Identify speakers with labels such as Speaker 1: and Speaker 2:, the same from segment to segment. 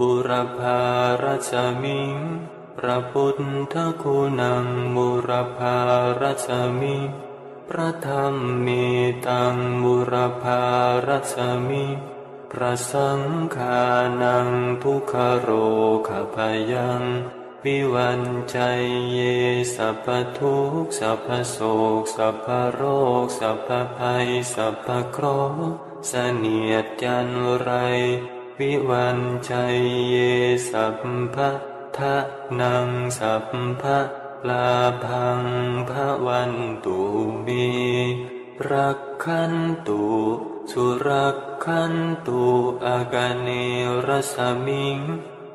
Speaker 1: บุรพาราชมิงพระพุทธคุณังบุรพาราชมิงพระธรรมมีตังบุรพาราชมิงพระสังฆานังทุกขโรขพยังวิวันใจเยสัพพทุกสัพพโศกสัพพโรคสัพพภัยสัพพเคราะห์เสนียดจันไร วิวันชัยเยสัพพะทะนังสัพพะลาพังพระวันตุมีรักขันตุสุรักขันตุอากาเนรสมิง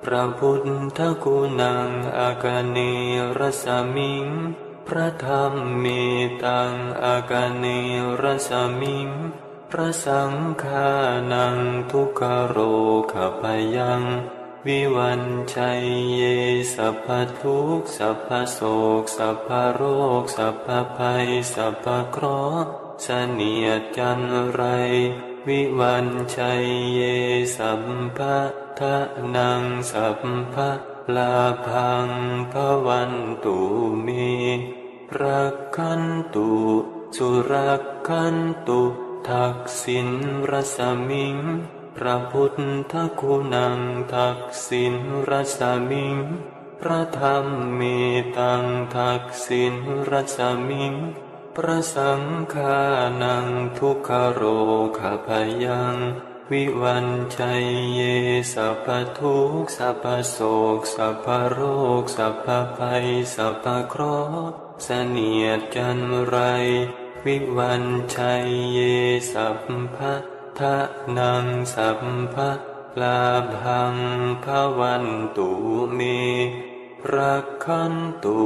Speaker 1: พระพุทธคุณังอากาเนรสมิง พระธรรมมีตังอากาเนรสมิง พระสังฆานังทุกขโรขพยัง วิวันชัยเยสัพพทุกสัพพโศกสัพพโรคสัพพภัยสัพพเคราะห์เสนียดจันไร วิวันชัยเยสัมภะทะนังสัพพะลาพังพระวันตุมีรักขันตุสุรักขันตุ ทักษิณรสมิง พระพุทธคุณังทักษิณรสมิง พระธรรมมีตังทักษิณรสมิง พระสังฆานังทุกขโรขพยังวิวันชัยเยสัพพทุกสัพพโศกสัพพโรคสัพพภัยสัพพเคราะห์เสนียดจันไร วิวันชัยเยสัพพะทะนังสัพพะลาพังพระวันตุเมรักขันตุ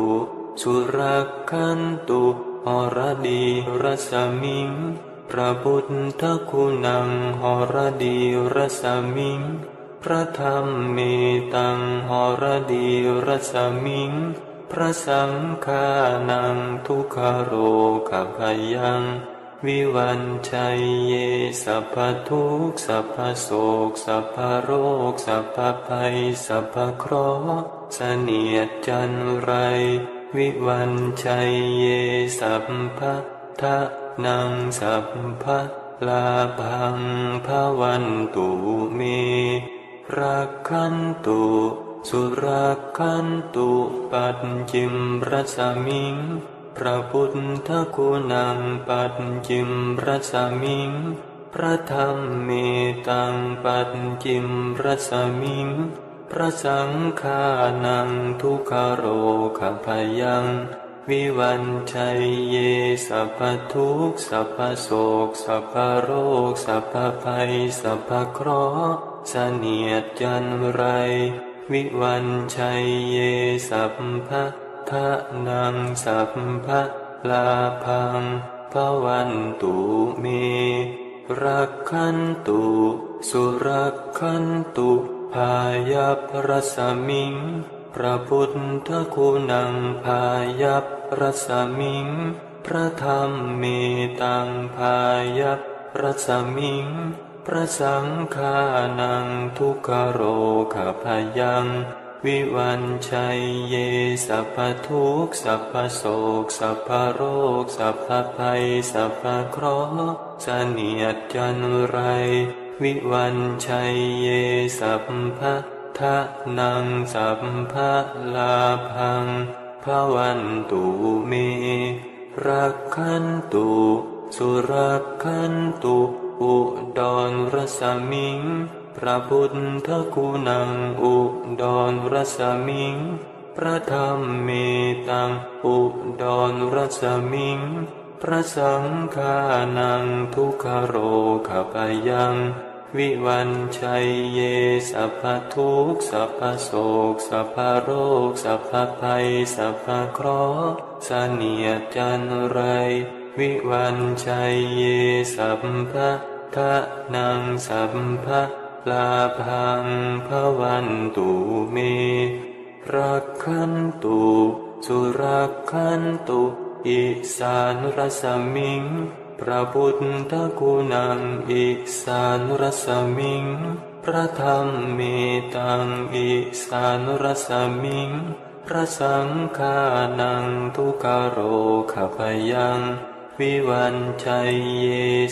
Speaker 1: สุรักขันตุหรดีรสมิงพระพุทธคุณังหรดีรสมิง พระธรรมมีตังหรดีรสมิง พระสังฆานังทุกขโรขพยัง วิวันชัยเยสัพพทุกสัพพโศกสัพพโรคสัพพภัยสัพพเคราะห์เสนียดจันไร วิวันชัยเยสัพพะทะนังสัพพะลาพังพระวันตุเมรักขันตุ สุรักขันตุปัจจิมรสมิง พระพุทธคุณังปัจจิมรสมิง พระธรรมเมตังปัจจิมรสมิง พระสังฆานังทุกขโรขพยัง วิวันชัยเยสัพพทุกสัพพโศกสัพพโรคสัพพภัยสัพพเคราะห์เสนียดจันไร วิวันชัยเยสัพพะทะนังสัพพะลาพังพะวันตุเม รักขันตุ สุรักขันตุพายัพรสมิง พระพุทธคุณังพายัพรสมิง พระธรรมมีตังพายัพรสมิง พระสังฆานังทุกขโรขพยัง วิวันชัยเยสัพพทุกสัพพโศกสัพพโรค สัพพภัย สัพพเคราะห์เสนียดจันไร วิวันชัยเยสัพพะทะนังสัพพะลาพังพระวันตุเม รักขันตุ สุรักขันตุ อุดรรสมิง พระพุทธคุณังอุดรรสมิง พระธรรมเมตังอุดรรสมิง พระสังฆานังทุกขโรขปยังวิวันชัยเยสัพพทุกสัพพโศกสัพพโรคสัพพภัยสัพพเคราะห์เสนียจันไร วิวันชัยเยสัพพะ ทะนังสัพพะลาพังพวันตุเมรักขันตุสุรักขันตุอิสานรสมิง พระพุทธคุณังอิสานรสมิงพพระธรรมเมตังอิสานรสมิง พระสังฆานังทุกโรขพยัง วิวันชัยเย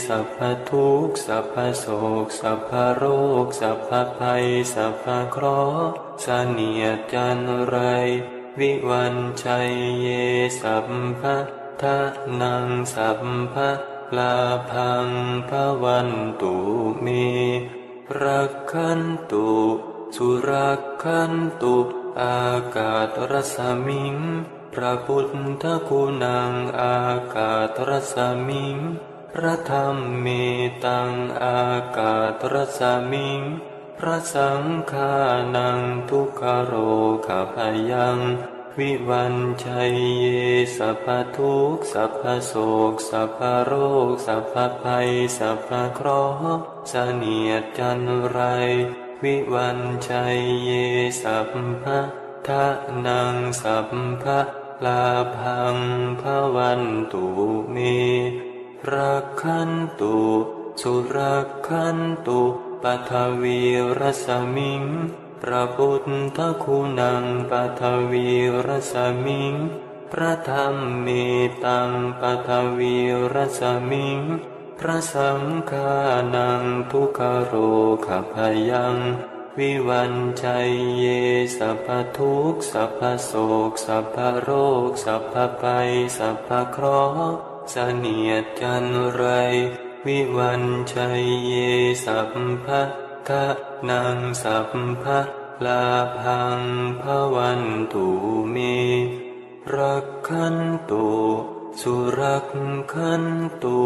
Speaker 1: สัพพทุกสัพพโศกสัพพโรคสัพพภัยสัพพเคราะห์เสนียจันไร วิวันชัยเยสัพพะทะนังสัพพะลาพังพระวันตุเมรักขันตุสุรักขันตุ อากาศรสมิง พระพุทธคุณังอากาศรสมิง พระธรรมเมตังอากาศรสมิง พระสังฆานังทุกขโรขพยัง วิวันชัยเยสัพพทุกสัพพโศกสัพพโรคสัพพภัยสัพพเคราะห์เสนียดจันไร วิวันชัยเยสัพพะทะนังสัพพะ ลาพังพระวันตุเมรักขันตุสุรักขันตุปัทวีรสมิงพระพุทธคุณังปัทวีรสมิง พระธรรมเมตังปัทวีรสมิง พระสังฆานังทุกขโรขพยัง วิวันชัยเยสัพพทุกสัพพโศกสัพพโรคสัพพภัยสัพพเคราะห์เสนียดจันไร วิวันชัยเยสัพพะทะนังสัพพะลาพังพะวันตุเมรักขันตุสุรักขันตุ